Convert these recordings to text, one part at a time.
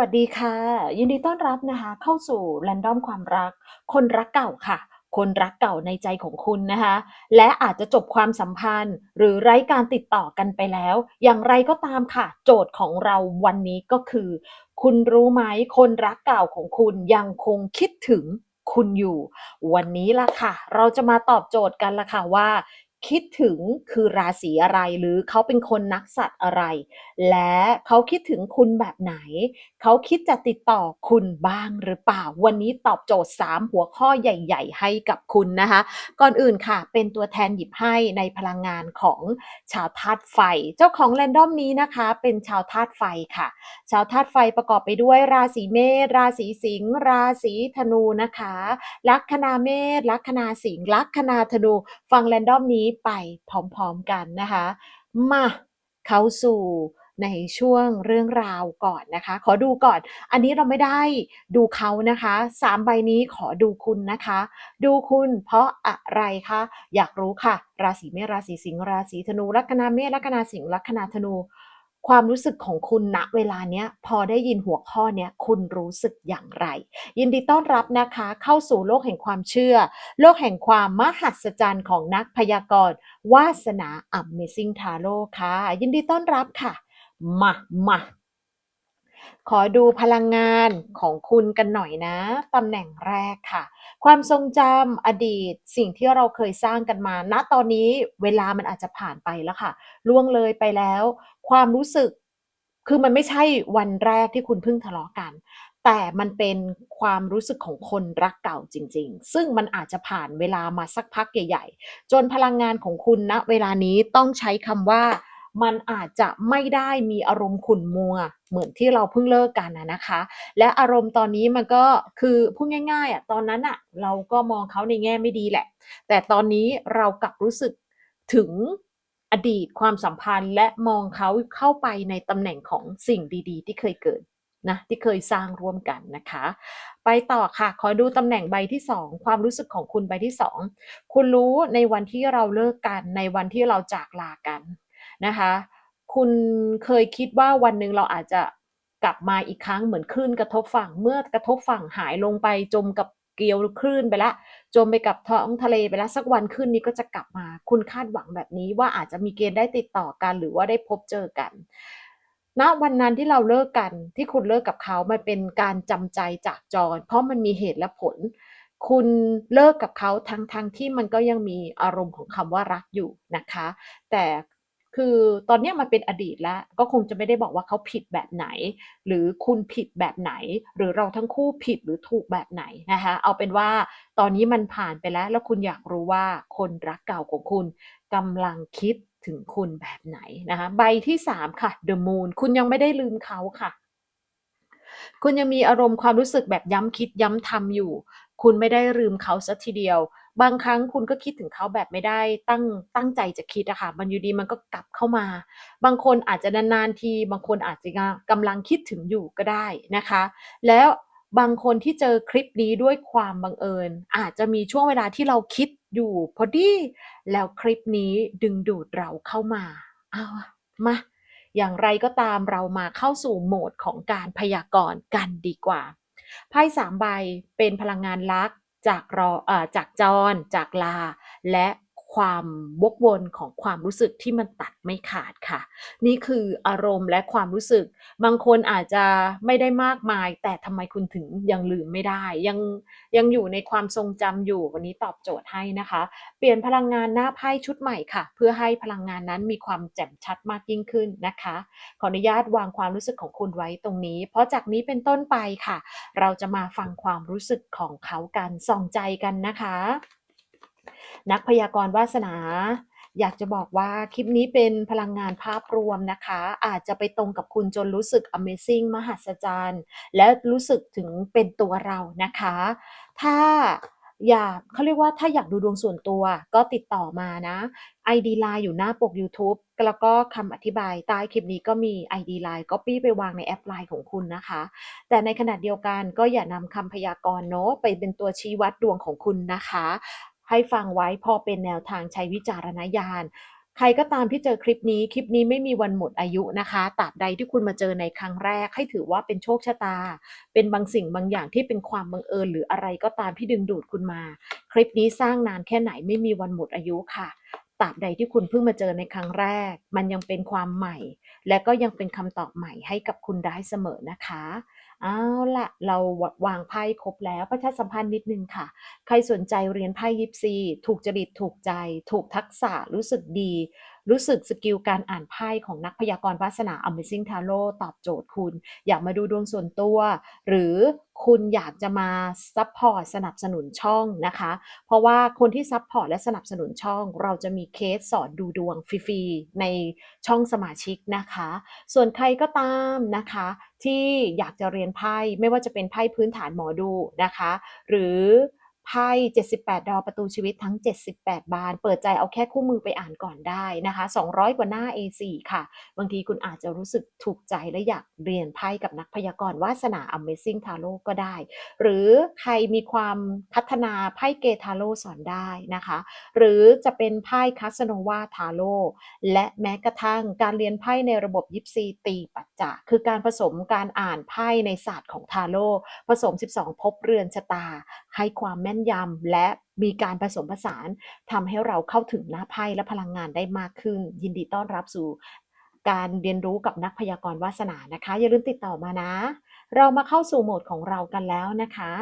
วัสดีค่ะ ยินดีต้อนรับนะคะ เข้าสู่ Random ความรัก คนรักเก่าค่ะ คนรักเก่าในใจของคุณนะคะ และอาจจะจบความสัมพันธ์ หรือไร้การติดต่อกันไปแล้ว อย่างไรก็ตามค่ะ โจทย์ของเราวันนี้ก็คือ คุณรู้ไหมคนรักเก่าของคุณยังคงคิดถึงคุณอยู่ วันนี้ล่ะค่ะ เราจะมาตอบโจทย์กันละค่ะว่า คิดถึงคือราศีอะไร หรือเขาเป็นคนนักสัตว์อะไร และเขาคิดถึงคุณแบบไหน เขาคิดจะติดต่อคุณบ้างหรือเปล่า วันนี้ตอบโจทย์ 3 หัวข้อใหญ่ ๆ ให้กับคุณนะคะ ก่อนอื่นค่ะ เป็นตัวแทนหยิบให้ในพลังงานของชาวธาตุไฟ เจ้าของแรนดอมนี้นะคะ เป็นชาวธาตุไฟค่ะ ชาวธาตุไฟประกอบไปด้วยราศีเมษราศีสิงห์ราศีธนูนะคะ ลัคนาเมษลัคนาสิงห์ลัคนาธนู ฟังแรนดอมนี้ไปพร้อมๆกันนะคะ มาเข้าสู่ในช่วงเรื่องราวก่อนนะคะ ขอดูก่อน อันนี้เราไม่ได้ดูเขานะคะสามใบนี้ขอดูคุณนะคะ ดูคุณเพราะอะไรคะอยากรู้ค่ะ ราศีเมษราศีสิงห์ราศีธนูลัคนาเมษลัคนาสิงห์ลัคนาธนู ความรู้สึกของคุณณเวลาเนี้ยพอได้ยินหัวข้อเนี้ยคุณรู้สึกอย่างไร ยินดีต้อนรับนะคะ เข้าสู่โลกแห่งความเชื่อ โลกแห่งความมหัศจรรย์ของนักพยากรณ์วาสนา Amazing Tarot ค่ะ ยินดีต้อนรับค่ะ มามา ขอดูพลังงานของคุณกันหน่อยนะตำแหน่งแรกค่ะ ความทรงจำอดีตสิ่งที่เราเคยสร้างกันมาณตอนนี้เวลามันอาจจะผ่านไปแล้วค่ะ ล่วงเลยไปแล้ว ความรู้สึกคือมันไม่ใช่วันแรกที่คุณเพิ่งทะเลาะกัน แต่มันเป็นความรู้สึกของคนรักเก่าจริง ๆ ซึ่งมันอาจจะผ่านเวลามาสักพักใหญ่ ๆ จนพลังงานของคุณณเวลานี้ต้องใช้คำว่า มันอาจจะไม่ได้มีอารมณ์ขุ่นมัว เหมือนที่เราเพิ่งเลิกกันอะนะคะ และอารมณ์ตอนนี้มันก็คือพูดง่ายๆอะตอนนั้นน่ะเราก็มองเขาในแง่ไม่ดีแหละ แต่ตอนนี้เรากลับรู้สึกถึงอดีตความสัมพันธ์ และมองเขาเข้าไปในตำแหน่งของสิ่งดี ๆ ที่เคยเกิดนะที่เคยสร้างร่วมกันนะคะ ไปต่อค่ะ ขอดูตำแหน่งใบที่ 2 ความรู้สึกของคุณใบที่ 2 คุณรู้ในวันที่เราเลิกกันในวันที่เราจากลากัน นะคะ คุณเคยคิดว่าวันหนึ่งเราอาจจะกลับมาอีกครั้งเหมือนคลื่นกระทบฝั่งเมื่อกระทบฝั่งหายลงไปจมกับเกลียวคลื่นไปแล้วจมไปกับท้องทะเลไปแล้วสักวันคลื่นนี้ก็จะกลับมา คุณคาดหวังแบบนี้ว่าอาจจะมีเกณฑ์ได้ติดต่อกัน หรือว่าได้พบเจอกันณวันนั้นที่เราเลิกกันที่คุณเลิกกับเขามันเป็นการจำใจจากจร เพราะมันมีเหตุและผล คุณเลิกกับเขาทั้งๆที่มันก็ยังมีอารมณ์ของคำว่ารักอยู่นะคะ แต่ คือตอนนี้มันเป็นอดีตแล้ว ก็คงจะไม่ได้บอกว่าเขาผิดแบบไหน หรือคุณผิดแบบไหน หรือเราทั้งคู่ผิดหรือถูกแบบไหนนะคะเอาเป็นว่าตอนนี้มันผ่านไปแล้ว แล้วคุณอยากรู้ว่าคนรักเก่าของคุณกำลังคิดถึงคุณแบบไหนนะคะใบที่ 3 ค่ะ The Moon คุณยังไม่ได้ลืมเขาค่ะ คุณยังมีอารมณ์ความรู้สึกแบบย้ำคิดย้ำทำอยู่ คุณไม่ได้ลืมเขาสียทีเดียว บางครั้งคุณก็คิดถึงเขาแบบไม่ได้ตั้งตั้งใจจะคิดอะค่ะมันอยู่ดีมันก็กลับเข้ามา บางคนอาจจะนานๆที บางคนอาจจะงะกำลังคิดถึงอยู่ก็ได้นะคะ แล้วบางคนที่เจอคลิปนี้ด้วยความบังเอิญ อาจจะมีช่วงเวลาที่เราคิดอยู่พอดีแล้วคลิปนี้ดึงดูดเราเข้ามาเอามาอย่างไรก็ตามเรามาเข้าสู่โหมดของการพยากรณ์กันดีกว่าไพ่3ใบเป็นพลังงานรัก จากรอเอ่อจากจร จากลา และ ความวกวนของความรู้สึกที่มันตัดไม่ขาดค่ะ นี่คืออารมณ์และความรู้สึก บางคนอาจจะไม่ได้มากมาย แต่ทำไมคุณถึงยังลืมไม่ได้ ยังยังอยู่ในความทรงจำอยู่วันนี้ตอบโจทย์ให้นะคะ เปลี่ยนพลังงานหน้าไพ่ชุดใหม่ค่ะ เพื่อให้พลังงานนั้นมีความแจ่มชัดมากยิ่งขึ้นนะคะ ขออนุญาตวางความรู้สึกของคุณไว้ตรงนี้ เพราะจากนี้เป็นต้นไปค่ะ เราจะมาฟังความรู้สึกของเขากันส่องใจกันนะคะ นักพยากรณ์วาสนา อยากจะบอกว่าคลิปนี้เป็นพลังงานภาพรวมนะคะ อาจจะไปตรงกับคุณจนรู้สึก Amazing มหัศจรรย์ และรู้สึกถึงเป็นตัวเรานะคะ ถ้าอยากเขาเรียกว่าถ้าอยากดูดวงส่วนตัวก็ติดต่อมานะ ID LINE อยู่หน้าปกยูทูบแล้วก็คำอธิบายใต้คลิปนี้ก็มี ID LINE ก๊อบปี้ไปวางในแอป LINE ของคุณนะคะ แต่ในขณะเดียวกันก็อย่านำคำพยากรณ์เนาะไปเป็นตัวชี้วัดดวงของคุณนะคะ ให้ฟังไว้พอเป็นแนวทางใช้วิจารณญาณ ใครก็ตามที่เจอคลิปนี้ คลิปนี้ไม่มีวันหมดอายุนะคะตราบใดที่คุณมาเจอในครั้งแรก ให้ถือว่าเป็นโชคชะตา เป็นบางสิ่งบางอย่างที่เป็นความบังเอิญ หรืออะไรก็ตามที่ดึงดูดคุณมา คลิปนี้สร้างนานแค่ไหนไม่มีวันหมดอายุค่ะตราบใดที่คุณเพิ่งมาเจอในครั้งแรก มันยังเป็นความใหม่ และก็ยังเป็นคำตอบใหม่ให้กับคุณได้เสมอนะคะ เอาละเราวางไพ่ครบแล้วประชาสัมพันธ์นิดนึงค่ะ ใครสนใจเรียนไพ่ยิปซี ถูกจริตถูกใจ ถูกทักษะรู้สึกดี รู้สึกสกิลการอ่านไพ่ของนักพยากรณ์วาสนา Amazing Tarot ตอบโจทย์คุณ อยากมาดูดวงส่วนตัว หรือคุณอยากจะมาซัปพอร์ตสนับสนุนช่องนะคะ เพราะว่าคนที่ซัปพอร์ตและสนับสนุนช่อง เราจะมีเคสสอนดูดวงฟรีๆในช่องสมาชิกนะคะ ส่วนใครก็ตามนะคะ ที่อยากจะเรียนไพ่ไม่ว่าจะเป็นไพ่พื้นฐานหมอดูนะคะ หรือ ไพ่78ดาวประตูชีวิตทั้ง 78 บาน เปิดใจเอาแค่คู่มือไปอ่านก่อนได้นะคะ 200 กว่าหน้า A4 ค่ะ บางทีคุณอาจจะรู้สึกถูกใจและอยากเรียนไพ่กับนักพยากรณ์วาสนา Amazing Tarot ก็ได้ หรือใครมีความพัฒนาไพ่เกทาโ o สอนได้นะคะ หรือจะเป็นไพ่คาสโนวาทาโ o และแม้กระทั่งการเรียนไพ่ในระบบยิปซีตีปัจจะคือการผสมการอ่านไพ่ในศาสตร์ของทาโ o ผสม 12ภพเรือนชะตาให้ความแม่นยำและมีการผสมผสานทำให้เราเข้าถึงหน้าไพ่และพลังงานได้มากขึ้น ยินดีต้อนรับสู่การเรียนรู้กับนักพยากรณ์วาสนานะคะ อย่าลืมติดต่อมานะ เรามาเข้าสู่โหมดของเรากันแล้วนะคะ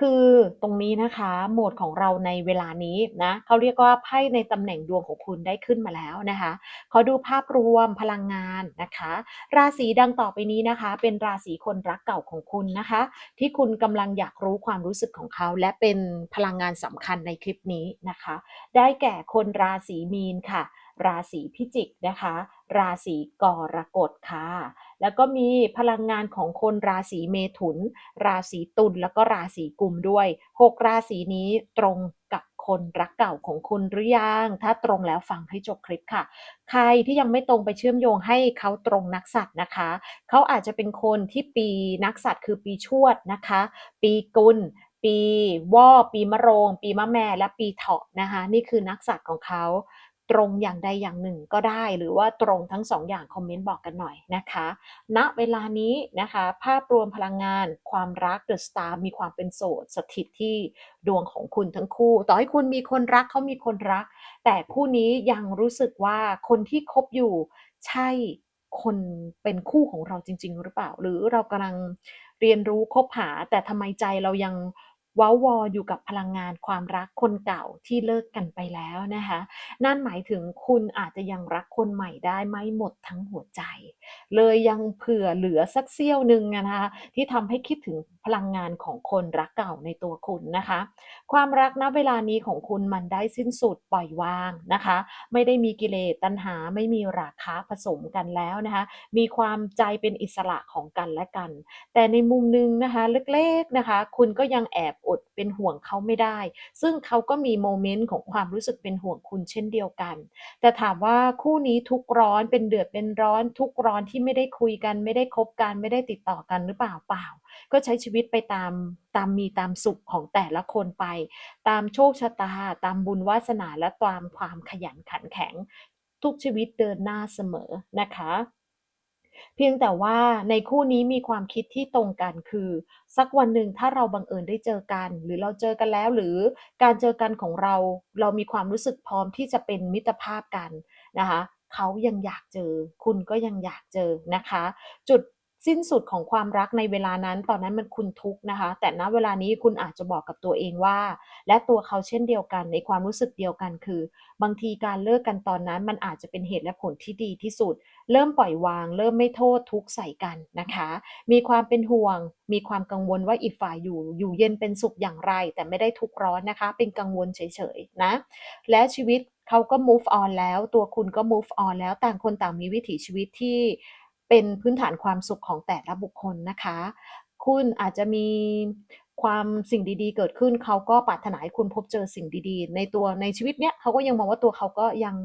คือตรงนี้นะคะโหมดของเราในเวลานี้นะเขาเรียกว่าไพ่ในตำแหน่งดวงของคุณได้ขึ้นมาแล้วนะคะขอดูภาพรวมพลังงานนะคะ ราศีดังต่อไปนี้นะคะ เป็นราศีคนรักเก่าของคุณนะคะ ที่คุณกำลังอยากรู้ความรู้สึกของเขา และเป็นพลังงานสำคัญในคลิปนี้นะคะ ได้แก่คนราศีมีนค่ะ ราศีพิจิกนะคะ ราศีกรกฎค่ะ แล้วก็มีพลังงานของคนราศีเมถุน ราศีตุลแล้วก็ราศีกุมด้วย 6 ราศีนี้ตรงกับคนรักเก่าของคุณหรือยัง ถ้าตรงแล้วฟังให้จบคลิปค่ะ ใครที่ยังไม่ตรงไปเชื่อมโยงให้เขาตรงนักสัตว์นะคะ เขาอาจจะเป็นคนที่ปีนักสัตว์คือปีชวดนะคะ ปีกุลปีวอปีมะโรง ปีมะแม่และปีเถาะนะคะ นี่คือนักสัตว์ของเขา ตรงอย่างใดอย่างหนึ่งก็ได้ หรือว่าตรงทั้ง2องอย่างคอมเมนต์บอกกันหน่อยนะคะณเวลานี้นะคะ ภาพรวมพลังงานความรัก The Star มีความเป็นโสดสถิตที่ดวงของคุณทั้งคู่ ต่อให้คุณมีคนรักเขามีคนรัก แต่คู่นี้ยังรู้สึกว่าคนที่คบอยู่ใช่คนเป็นคู่ของเราจริง ๆ หรือเปล่า หรือเรากำลังเรียนรู้คบหาแต่ทำไมใจเรายัง ว้าวออยู่กับพลังงานความรักคนเก่าที่เลิกกันไปแล้วนะคะ นั่นหมายถึงคุณอาจจะยังรักคนใหม่ได้ไม่หมดทั้งหัวใจ เลยยังเผื่อเหลือสักเสี้ยวหนึ่งนะคะที่ทำให้คิดถึงพลังงานของคนรักเก่าในตัวคุณนะคะ ความรักณเวลานี้ของคุณมันได้สิ้นสุดปล่อยวางนะคะ ไม่ได้มีกิเลสตัณหาไม่มีราคะผสมกันแล้วนะคะ มีความใจเป็นอิสระของกันและกัน แต่ในมุมหนึ่งนะคะเล็กๆนะคะ คุณก็ยังแอบอดเป็นห่วงเขาไม่ได้ ซึ่งเขาก็มีโมเมนต์ของความรู้สึกเป็นห่วงคุณเช่นเดียวกัน แต่ถามว่าคู่นี้ทุกร้อนเป็นเดือดเป็นร้อนทุกร้อนที่ไม่ได้คุยกัน ไม่ได้คบกันไม่ได้ติดต่อกันหรือเปล่าเปล่า ก็ใช้ชีวิตไปตามตามมีตามสุขของแต่ละคนไป ตามโชคชะตา ตามบุญวาสนาและตามความขยันขันแข็ง ทุกชีวิตเดินหน้าเสมอนะคะ เพียงแต่ว่าในคู่นี้มีความคิดที่ตรงกันคือ สักวันหนึ่งถ้าเราบังเอิญได้เจอกัน หรือเราเจอกันแล้วหรือการเจอกันของเรา เรามีความรู้สึกพร้อมที่จะเป็นมิตรภาพกันนะคะเขายังอยากเจอ คุณก็ยังอยากเจอนะคะ จุด สิ้นสุดของความรักในเวลานั้น ตอนนั้นมันคุณทุกข์นะคะ แต่ณเวลานี้คุณอาจจะบอกกับตัวเองว่า และตัวเขาเช่นเดียวกันในความรู้สึกเดียวกันคือ บางทีการเลิกกันตอนนั้น มันอาจจะเป็นเหตุและผลที่ดีที่สุด เริ่มปล่อยวาง เริ่มไม่โทษทุกข์ใส่กันนะคะ มีความเป็นห่วง มีความกังวลว่าอีกฝ่ายอยู่ อยู่เย็นเป็นสุขอย่างไร แต่ไม่ได้ทุกข์ร้อนนะคะ เป็นกังวลเฉยๆนะและชีวิตเขาก็ move on แล้ว ตัวคุณก็ move on แล้ว ต่างคนต่างมีวิถีชีวิตที่ เป็นพื้นฐานความสุขของแต่ละบุคคลนะคะ คุณอาจจะมีความสิ่งดีๆ เกิดขึ้นเขาก็ปรารถนาให้คุณพบเจอสิ่งดีๆ ในตัวในชีวิตเนี้ยเขาก็ยังมองว่าตัวเขาก็ยัง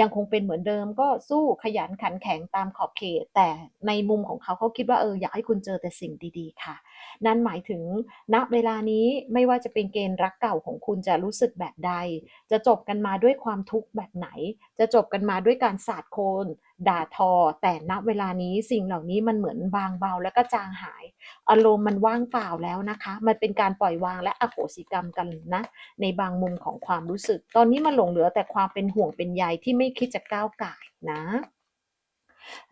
ยังคงเป็นเหมือนเดิม ก็สู้ขยันขันแข็งตามขอบเขต แต่ในมุมของเขาเขาคิดว่าเอออยากให้คุณเจอแต่สิ่งดีๆ ค่ะ นั่นหมายถึงณเวลานี้ไม่ว่าจะเป็นเกณฑ์รักเก่าของคุณจะรู้สึกแบบใด จะจบกันมาด้วยความทุกข์แบบไหน จะจบกันมาด้วยการสาดโคลนด่าทอ แต่ณเวลานี้สิ่งเหล่านี้มันเหมือนบางเบาแล้วก็จางหาย อารมณ์มันว่างเปล่าแล้วนะคะ มันเป็นการปล่อยวางและอโหสิกรรมกันนะ ในบางมุมของความรู้สึก ตอนนี้มันหลงเหลือแต่ความเป็นห่วงเป็นใยที่ไม่คิดจะก้าวไก่นะ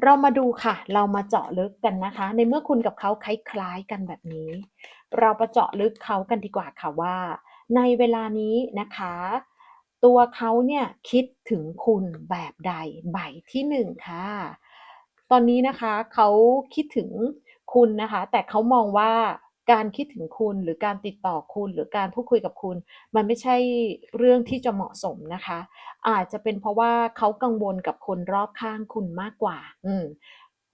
เรามาดูค่ะ เรามาเจาะลึกกันนะคะ ในเมื่อคุณกับเขาคล้ายๆกันแบบนี้ เราประเจาะลึกเขากันดีกว่าค่ะว่า ในเวลานี้นะคะ ตัวเขาเนี่ยคิดถึงคุณแบบใดใบที่หนึ่งค่ะ ตอนนี้นะคะเขาคิดถึงคุณนะคะ แต่เขามองว่า การคิดถึงคุณหรือการติดต่อคุณหรือการพูดคุยกับคุณ มันไม่ใช่เรื่องที่จะเหมาะสมนะคะ อาจจะเป็นเพราะว่าเขากังวลกับคนรอบข้างคุณมากกว่า อืม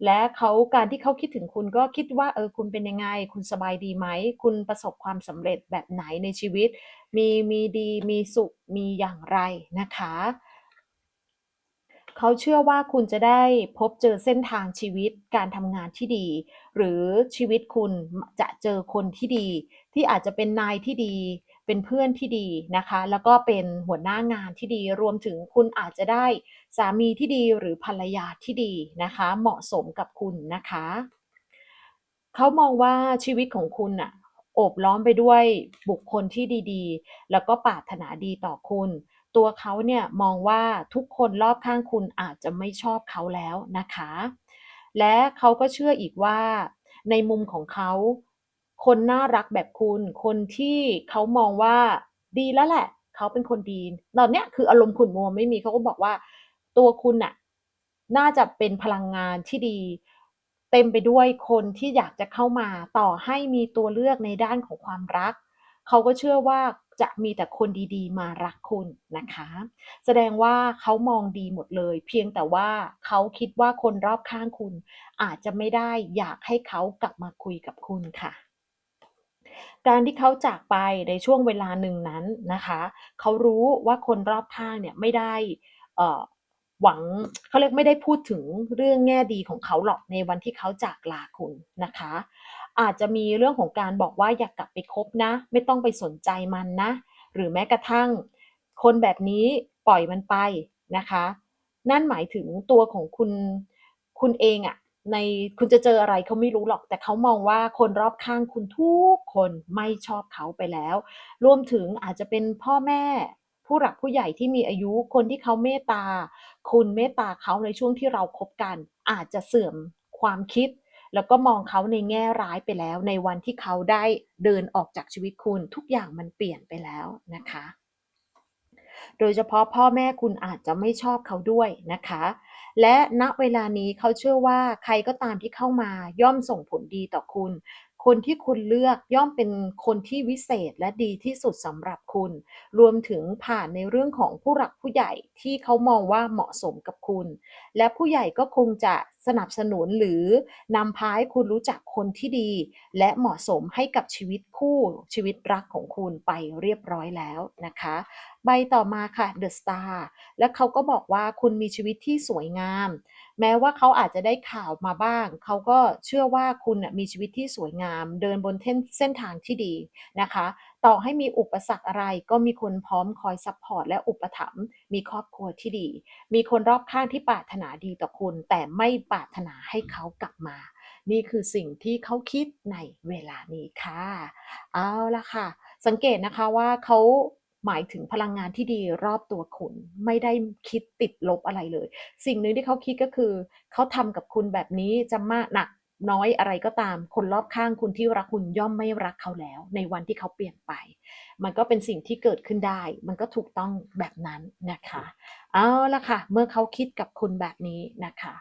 และเขาการที่เขาคิดถึงคุณก็คิดว่าเออคุณเป็นยังไง คุณสบายดีไหม คุณประสบความสำเร็จแบบไหนในชีวิต มีมีดีมีสุขมีอย่างไรนะคะ เขาเชื่อว่าคุณจะได้พบเจอเส้นทางชีวิตการทำงานที่ดี หรือชีวิตคุณจะเจอคนที่ดี ที่อาจจะเป็นนายที่ดี เป็นเพื่อนที่ดีนะคะ แล้วก็เป็นหัวหน้างานที่ดีรวมถึงคุณอาจจะได้สามีที่ดีหรือภรรยาที่ดีนะคะ เหมาะสมกับคุณนะคะเขามองว่าชีวิตของคุณน่ะโอบล้อมไปด้วยบุคคลที่ดีๆ แล้วก็ปรารถนาดีต่อคุณ ตัวเขาเนี่ยมองว่าทุกคนรอบข้างคุณอาจจะไม่ชอบเขาแล้วนะคะ และเขาก็เชื่ออีกว่า ในมุมของเขา คนน่ารักแบบคุณ คนที่เขามองว่าดีแล้วแหละ เขาเป็นคนดีตอนเนี้ยคืออารมณ์ขุ่นมัวไม่มีเขาก็บอกว่า ตัวคุณน่ะน่าจะเป็นพลังงานที่ดี เต็มไปด้วยคนที่อยากจะเข้ามาต่อให้มีตัวเลือกในด้านของความรัก เขาก็เชื่อว่า จะมีแต่คนดีๆ มารักคุณนะคะ แสดงว่าเขามองดีหมดเลย เพียงแต่ว่าเขาคิดว่าคนรอบข้างคุณ อาจจะไม่ได้อยากให้เขากลับมาคุยกับคุณค่ะ การที่เขาจากไปในช่วงเวลาหนึ่งนั้นนะคะ เขารู้ว่าคนรอบข้างเนี่ยไม่ได้เหวังเขาเรียกไม่ได้พูดถึงเรื่องแง่ดีของเขาหรอกในวันที่เขาจากลาคุณนะคะ อาจจะมีเรื่องของการบอกว่า"อย่ากกลับไปคบนะ ไม่ต้องไปสนใจมันนะ"หรือแม้กระทั่ง"คนแบบนี้ปล่อยมันไป"นะคะ นั่นหมายถึงตัวของคุณคุณเองอะในคุณจะเจออะไรเขาไม่รู้หรอก แต่เขามองว่าคนรอบข้างคุณทุกคนไม่ชอบเขาไปแล้ว รวมถึงอาจจะเป็นพ่อแม่ ผู้หลักผู้ใหญ่ที่มีอายุคนที่เขาเมตตา คุณเมตตาเขาในช่วงที่เราคบกัน อาจจะเสื่อมความคิด แล้วก็มองเขาในแง่ร้ายไปแล้ว ในวันที่เขาได้เดินออกจากชีวิตคุณ ทุกอย่างมันเปลี่ยนไปแล้วนะคะ โดยเฉพาะพ่อแม่คุณอาจจะไม่ชอบเขาด้วยนะคะ และณเวลานี้เขาเชื่อว่าใครก็ตามที่เข้ามาย่อมส่งผลดีต่อคุณ คนที่คุณเลือกย่อมเป็นคนที่วิเศษและดีที่สุดสำหรับคุณ รวมถึงผ่านในเรื่องของผู้หลักผู้ใหญ่ที่เขามองว่าเหมาะสมกับคุณ และผู้ใหญ่ก็คงจะสนับสนุนหรือนำพาให้คุณรู้จักคนที่ดี และเหมาะสมให้กับชีวิตคู่ชีวิตรักของคุณไปเรียบร้อยแล้วนะคะ ใบต่อมาค่ะ The Star และเขาก็บอกว่าคุณมีชีวิตที่สวยงาม แม้ว่าเขาอาจจะได้ข่าวมาบ้าง เขาก็เชื่อว่าคุณมีชีวิตที่สวยงาม เดินบนเท่นเส้นทางที่ดีนะคะ ต่อให้มีอุปสรรคอะไรก็มีคนพร้อมคอยซัปพอร์ตและอุปถัมภ์มีครอบครัวที่ดี มีคนรอบข้างที่ปรารถนาดีต่อคุณ แต่ไม่ปรารถนาให้เขากลับมา นี่คือสิ่งที่เขาคิดในเวลานี้ค่ะ เอาละค่ะ สังเกตนะคะว่าเขา หมายถึงพลังงานที่ดีรอบตัวคุณ ไม่ได้คิดติดลบอะไรเลย สิ่งหนึ่งที่เขาคิดก็คือ เขาทำกับคุณแบบนี้จะมากหนักน้อยอะไรก็ตาม คนรอบข้างคุณที่รักคุณย่อมไม่รักเขาแล้ว ในวันที่เขาเปลี่ยนไป มันก็เป็นสิ่งที่เกิดขึ้นได้ มันก็ถูกต้องแบบนั้นนะคะ เอาละค่ะ เมื่อเขาคิดกับคุณแบบนี้นะคะ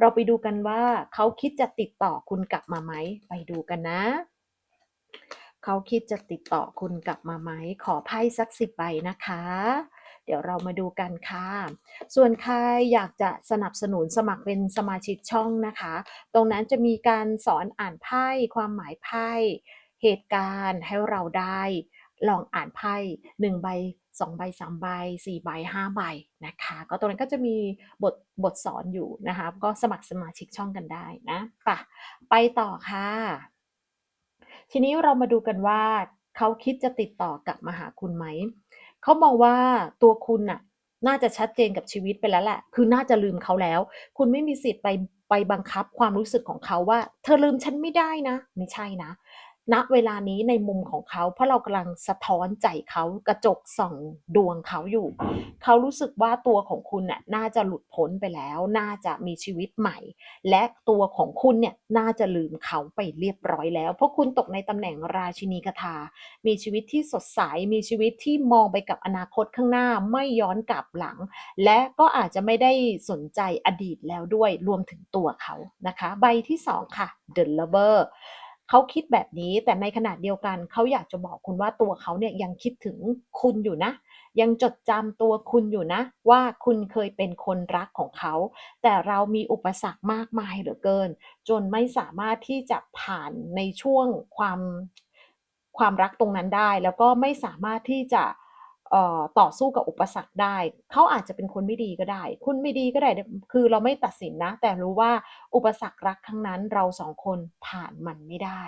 เราไปดูกันว่าเขาคิดจะติดต่อคุณกลับมาไหม?ไปดูกันนะ เขาคิดจะติดต่อคุณกลับมาไหม?ขอไพ่สัก10ใบนะคะ เดี๋ยวเรามาดูกันค่ะ ส่วนใครอยากจะสนับสนุนสมัครเป็นสมาชิกช่องนะคะ ตรงนั้นจะมีการสอนอ่านไพ่ความหมายไพ่เหตุการณ์ให้เราได้ลองอ่านไพ่1ใบ2ใบ3ใบ4ใบ5ใบนะคะ ก็ตรงนั้นก็จะมีบทบทสอนอยู่นะคะ ก็สมัครสมาชิกช่องกันได้นะปะไปต่อค่ะ ทีนี้เรามาดูกันว่าเขาคิดจะติดต่อกลับมาหาคุณไหม เขามองว่าตัวคุณน่ะ น่าจะชัดเจนกับชีวิตไปแล้วแหละ คือน่าจะลืมเขาแล้ว คุณไม่มีสิทธิ์ไปไปบังคับความรู้สึกของเขาว่า เธอลืมฉันไม่ได้นะ ไม่ใช่นะ ณเวลานี้ในมุมของเขา เพราะเรากำลังสะท้อนใจเขากระจกส่องดวงเขาอยู่ เขารู้สึกว่าตัวของคุณน่ะน่าจะหลุดพ้นไปแล้ว น่าจะมีชีวิตใหม่ และตัวของคุณเนี่ยน่าจะลืมเขาไปเรียบร้อยแล้ว เพราะคุณตกในตำแหน่งราชินีคทามีชีวิตที่สดใส มีชีวิตที่มองไปกับอนาคตข้างหน้าไม่ย้อนกลับหลัง และก็อาจจะไม่ได้สนใจอดีตแล้วด้วยรวมถึงตัวเขานะคะ ใบที่ 2 ค่ะ The Lover เขาคิดแบบนี้แต่ในขณะเดียวกันเขาอยากจะบอกคุณว่าตัวเขาเนี่ยยังคิดถึงคุณอยู่นะ ยังจดจำตัวคุณอยู่นะ ว่าคุณเคยเป็นคนรักของเขา แต่เรามีอุปสรรคมากมายเหลือเกิน จนไม่สามารถที่จะผ่านในช่วงความความรักตรงนั้นได้ แล้วก็ไม่สามารถที่จะ ต่อสู้กับอุปสรรคได้ เขาอาจจะเป็นคนไม่ดีก็ได้ คุณไม่ดีก็ได้ คือเราไม่ตัดสินนะ แต่รู้ว่าอุปสรรครักครั้งนั้นเราสองคนผ่านมันไม่ได้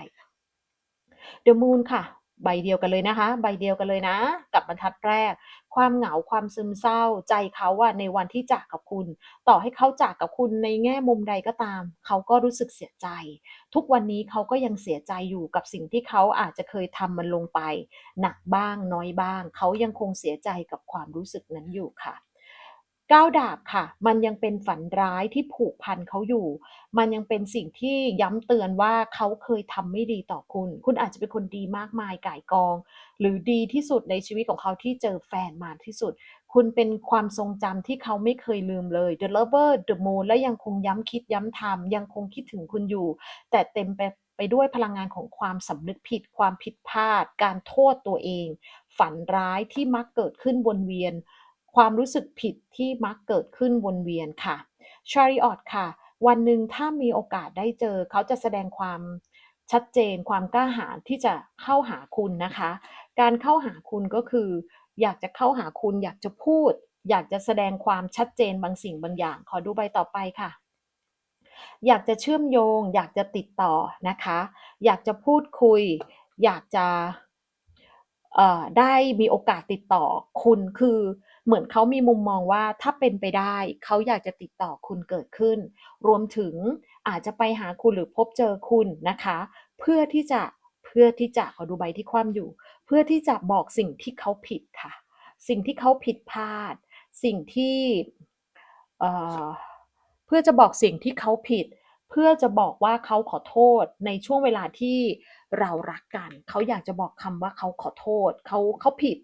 The Moon ค่ะ ใบเดียวกันเลยนะคะ ใบเดียวกันเลยนะ กับบรรทัดแรก ความเหงาความซึมเศร้า ใจเขาอะในวันที่จากกับคุณ ต่อให้เขาจากกับคุณในแง่มุมใดก็ตาม เขาก็รู้สึกเสียใจ ทุกวันนี้เขาก็ยังเสียใจอยู่กับสิ่งที่เขาอาจจะเคยทำมันลงไป หนักบ้างน้อยบ้าง เขายังคงเสียใจกับความรู้สึกนั้นอยู่ค่ะ 9ดาบค่ะ มันยังเป็นฝันร้ายที่ผูกพันเขาอยู่ มันยังเป็นสิ่งที่ย้ำเตือนว่าเขาเคยทำไม่ดีต่อคุณ คุณอาจจะเป็นคนดีมากมายก่ายกอง หรือดีที่สุดในชีวิตของเขาที่เจอแฟนมาที่สุด คุณเป็นความทรงจำที่เขาไม่เคยลืมเลย The Lover The Moon และยังคงย้ำคิดย้ำทำยังคงคิดถึงคุณอยู่ แต่เต็มไปไปด้วยพลังงานของความสำนึกผิด ความผิดพลาด การโทษตัวเอง ฝันร้ายที่มักเกิดขึ้นวนเวียน ความรู้สึกผิดที่มักเกิดขึ้นวนเวียนค่ะ Chariot ค่ะ วันหนึ่งถ้ามีโอกาสได้เจอ เขาจะแสดงความชัดเจนความกล้าหาญที่จะเข้าหาคุณนะคะ การเข้าหาคุณก็คือ อยากจะเข้าหาคุณอยากจะพูด อยากจะแสดงความชัดเจนบางสิ่งบางอย่าง ขอดูใบต่อไปค่ะ อยากจะเชื่อมโยง อยากจะติดต่อนะคะ อยากจะพูดคุย อยากจะได้มีโอกาสติดต่อคุณคือ เหมือนเขามีมุมมองว่าถ้าเป็นไปได้เขาอยากจะติดต่อคุณเกิดขึ้น รวมถึงอาจจะไปหาคุณหรือพบเจอคุณนะคะ เพื่อที่จะเพื่อที่จะขอดูใบที่คว่ำอยู่ เพื่อที่จะบอกสิ่งที่เขาผิดค่ะ สิ่งที่เขาผิดพลาด สิ่งที่เอ่อเพื่อจะบอกสิ่งที่เขาผิด เพื่อจะบอกว่าเขาขอโทษในช่วงเวลาที่เรารักกัน เขาอยากจะบอกคำว่าเขาขอโทษ เขาเขาผิด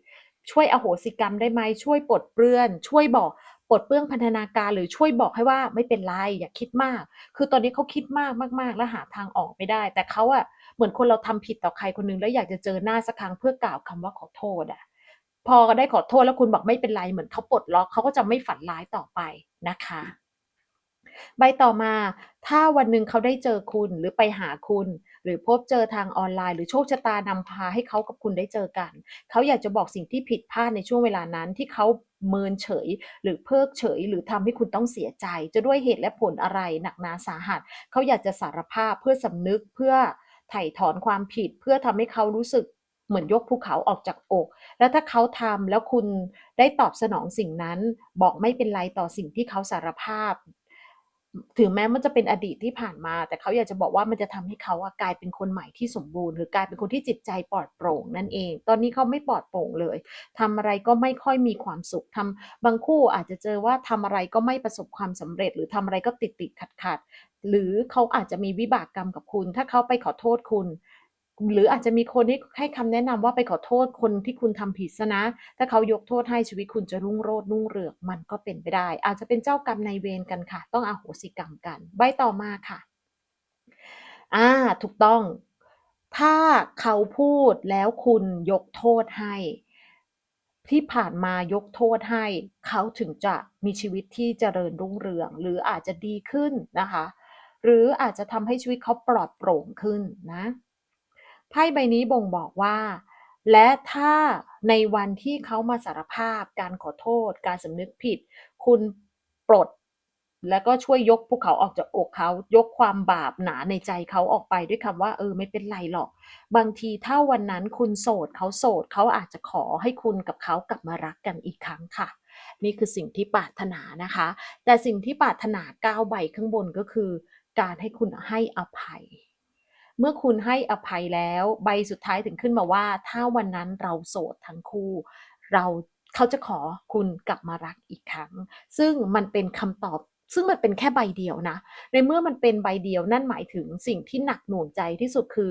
ช่วยอโหสิกรรมได้ไหมช่วยปลดเปลื้อน ช่วยบอกปลดเปลื้องพันธนาการหรือช่วยบอกให้ว่าไม่เป็นไรอย่าคิดมาก คือตอนนี้เขาคิดมากมากๆ และหาทางออกไม่ได้ แต่เขาอะเหมือนคนเราทำผิดต่อใครคนนึงแล้วอยากจะเจอหน้าสักครั้งเพื่อกล่าวคำว่าขอโทษอะพอได้ขอโทษแล้วคุณบอกไม่เป็นไรเหมือนเขาปลดล็อกเขาก็จะไม่ฝันร้ายต่อไปนะคะ ใบต่อมา ถ้าวันหนึ่งเขาได้เจอคุณหรือไปหาคุณ หรือพบเจอทางออนไลน์ หรือโชคชะตานำพาให้เขากับคุณได้เจอกัน เขาอยากจะบอกสิ่งที่ผิดพลาดในช่วงเวลานั้นที่เขาเมินเฉย หรือเพิกเฉย หรือทำให้คุณต้องเสียใจ จะด้วยเหตุและผลอะไรหนักหนาสาหัส เขาอยากจะสารภาพเพื่อสำนึกเพื่อไถ่ถอนความผิด เพื่อทำให้เขารู้สึกเหมือนยกภูเขาออกจากอก แล้วถ้าเขาทำแล้วคุณได้ตอบสนองสิ่งนั้น บอกไม่เป็นไรต่อสิ่งที่เขาสารภาพ ถึงแม้มันจะเป็นอดีตที่ผ่านมา แต่เขาอยากจะบอกว่ามันจะทำให้เขากลายเป็นคนใหม่ที่สมบูรณ์ หรือกลายเป็นคนที่จิตใจปลอดโปร่งนั่นเอง ตอนนี้เขาไม่ปลอดโปร่งเลยทำอะไรก็ไม่ค่อยมีความสุขทำบางคู่อาจจะเจอว่าทำอะไรก็ไม่ประสบความสำเร็จ หรือทำอะไรก็ติดติดขัดขัดหรือเขาอาจจะมีวิบากกรรมกับคุณ ถ้าเขาไปขอโทษคุณ หรืออาจจะมีคนที่ให้คำแนะนำว่าไปขอโทษคนที่คุณทำผิดเสียนะ ถ้าเขายกโทษให้ชีวิตคุณจะรุ่งโรจน์รุ่งเรืองมันก็เป็นไปได้ อาจจะเป็นเจ้ากรรมนายเวรกันค่ะ ต้องอาโหสิกรรมกัน ใบต่อมาค่ะอาถูกต้อง ถ้าเขาพูดแล้วคุณยกโทษให้ ที่ผ่านมายกโทษให้ เขาถึงจะมีชีวิตที่เจริญรุ่งเรือง หรืออาจจะดีขึ้นนะคะ หรืออาจจะทำให้ชีวิตเขาปลอดโปร่งขึ้นนะ ไพ่ใบนี้บ่งบอกว่า และถ้าในวันที่เขามาสารภาพ การขอโทษ การสำนึกผิด คุณปลด แล้วก็ช่วยยกภูเขาออกจากอกเขา ยกความบาปหนาในใจเขาออกไปด้วยคำว่า เออ ไม่เป็นไรหรอก บางทีถ้าวันนั้นคุณโสดเขาโสดเขาอาจจะขอให้คุณกับเขากลับมารักกันอีกครั้งค่ะนี่คือสิ่งที่ปรารถนานะคะ แต่สิ่งที่ปรารถนา9ใบข้างบนก็คือ การให้คุณให้อภัย เมื่อคุณให้อภัยแล้ว ใบสุดท้ายถึงขึ้นมาว่า ถ้าวันนั้นเราโสดทั้งคู่ เราเขาจะขอคุณกลับมารักอีกครั้ง ซึ่งมันเป็นคำตอบซึ่งมันเป็นแค่ใบเดียวนะ ในเมื่อมันเป็นใบเดียวนั่นหมายถึงสิ่งที่หนักหน่วงใจที่สุดคือ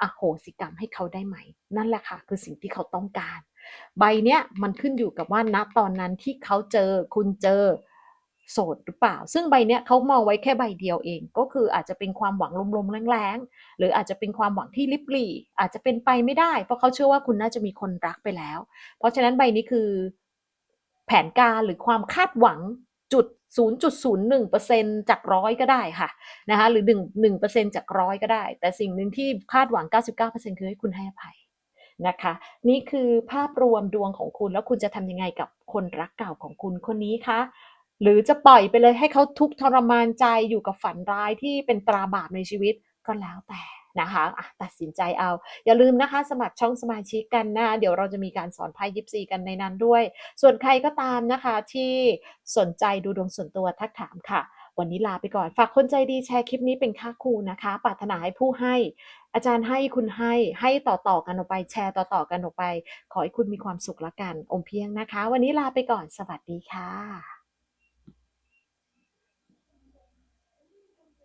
อโหสิกรรมให้เขาได้ไหม นั่นแหละค่ะ คือสิ่งที่เขาต้องการ ใบเนี้ยมันขึ้นอยู่กับว่าณตอนนั้นที่เขาเจอคุณเจอ โสดหรือเปล่า ซึ่งใบเนี้ยเขามองไว้แค่ใบเดียวเอง ก็คืออาจจะเป็นความหวังลมๆแล้งๆ หรืออาจจะเป็นความหวังที่ลิบหรี่ อาจจะเป็นไปไม่ได้ เพราะเขาเชื่อว่าคุณน่าจะมีคนรักไปแล้ว เพราะฉะนั้นใบนี้คือแผนการหรือความคาดหวังจุด 0.01%จาก100ก็ได้ค่ะนะคะหรือ 1 1%จาก100ก็ได้ แต่สิ่งหนึ่งที่คาดหวัง 99%คือให้คุณให้อภัยนะคะ นี่คือภาพรวมดวงของคุณแล้วคุณจะทำยังไงกับคนรักเก่าของคุณคนนี้คะ หรือจะปล่อยไปเลยให้เขาทุกข์ทรมานใจอยู่กับฝันร้ายที่เป็นตราบาปในชีวิตก็แล้วแต่นะคะะตัดสินใจเอา อย่าลืมนะคะ สมัครช่องสมาชิกกันนะ เดี๋ยวเราจะมีการสอนไพ่ยิปซีกันในนั้นด้วย ส่วนใครก็ตามนะคะที่สนใจดูดวงส่วนตัวทักถามค่ะ วันนี้ลาไปก่อน ฝากคนใจดีแชร์คลิปนี้เป็นค่าครูนะคะ ปรารถนาให้ผู้ให้ อาจารย์ให้คุณให้ ให้ต่อๆกันออกไป แชร์ต่อๆกันออกไป ขอให้คุณมีความสุขล้วกัน อมเพียงนะคะ วันนี้ลาไปก่อน สวัสดีค่ะ